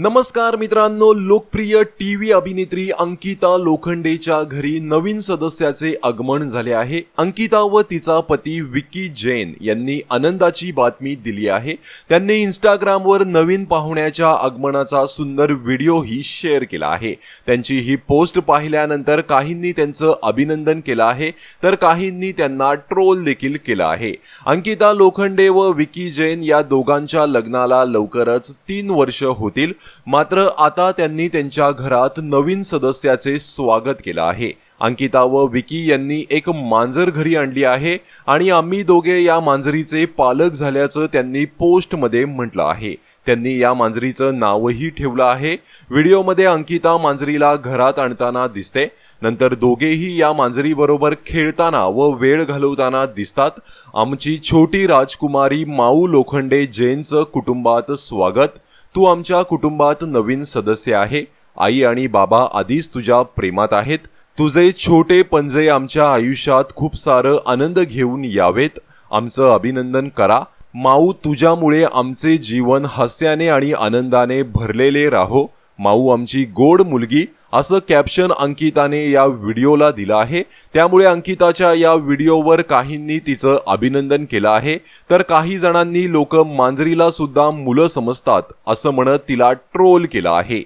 नमस्कार मित्रांनो लोकप्रिय टी व्ही अभिनेत्री अंकिता लोखंडेच्या घरी नवीन सदस्याचे आगमन झाले आहे. अंकिता व तिचा पती विकी जैन यांनी आनंदाची बातमी दिली आहे. त्यांनी इंस्टाग्रामवर नवीन पाहुण्याच्या आगमनाचा सुंदर व्हिडिओही शेअर केला आहे. त्यांची ही पोस्ट पाहिल्यानंतर काहींनी त्यांचं अभिनंदन केलं आहे तर काहींनी त्यांना ट्रोल देखील केला आहे. अंकिता लोखंडे व विकी जैन या दोघांच्या लग्नाला लवकरच तीन वर्ष होतील. मात्र आता त्यांनी त्यांच्या घरात नवीन सदस्याचे स्वागत केलं आहे. अंकिता व विकी यांनी एक मांजर घरी आणली आहे आणि आम्ही दोघे या मांजरीचे पालक झाल्याचं त्यांनी पोस्टमध्ये म्हटलं आहे. त्यांनी या मांजरीचं नावही ठेवलं आहे. व्हिडिओमध्ये अंकिता मांजरीला घरात आणताना दिसते. नंतर दोघेही या मांजरीबरोबर खेळताना व वेळ घालवताना दिसतात. आमची छोटी राजकुमारी माऊ लोखंडे जैनचं कुटुंबात स्वागत. तू आमच्या कुटुंबात नवीन सदस्य आहे. आई आणि बाबा आधीच तुझ्या प्रेमात आहेत. तुझे छोटे पंजे आमच्या आयुष्यात खूप सारं आनंद घेऊन यावेत. आमचं अभिनंदन करा. माऊ तुझ्यामुळे आमचे जीवन हास्याने आणि आनंदाने भरलेले राहो. माऊ आमची गोड मुलगी. असं कॅप्शन अंकिताने या व्हिडिओला दिलं आहे. त्यामुळे अंकिताच्या या व्हिडिओवर काहींनी तिचं अभिनंदन केलं आहे. तर काही जणांनी लोक मांजरीला सुद्धा मुलं समजतात असं म्हणत तिला ट्रोल केलं आहे.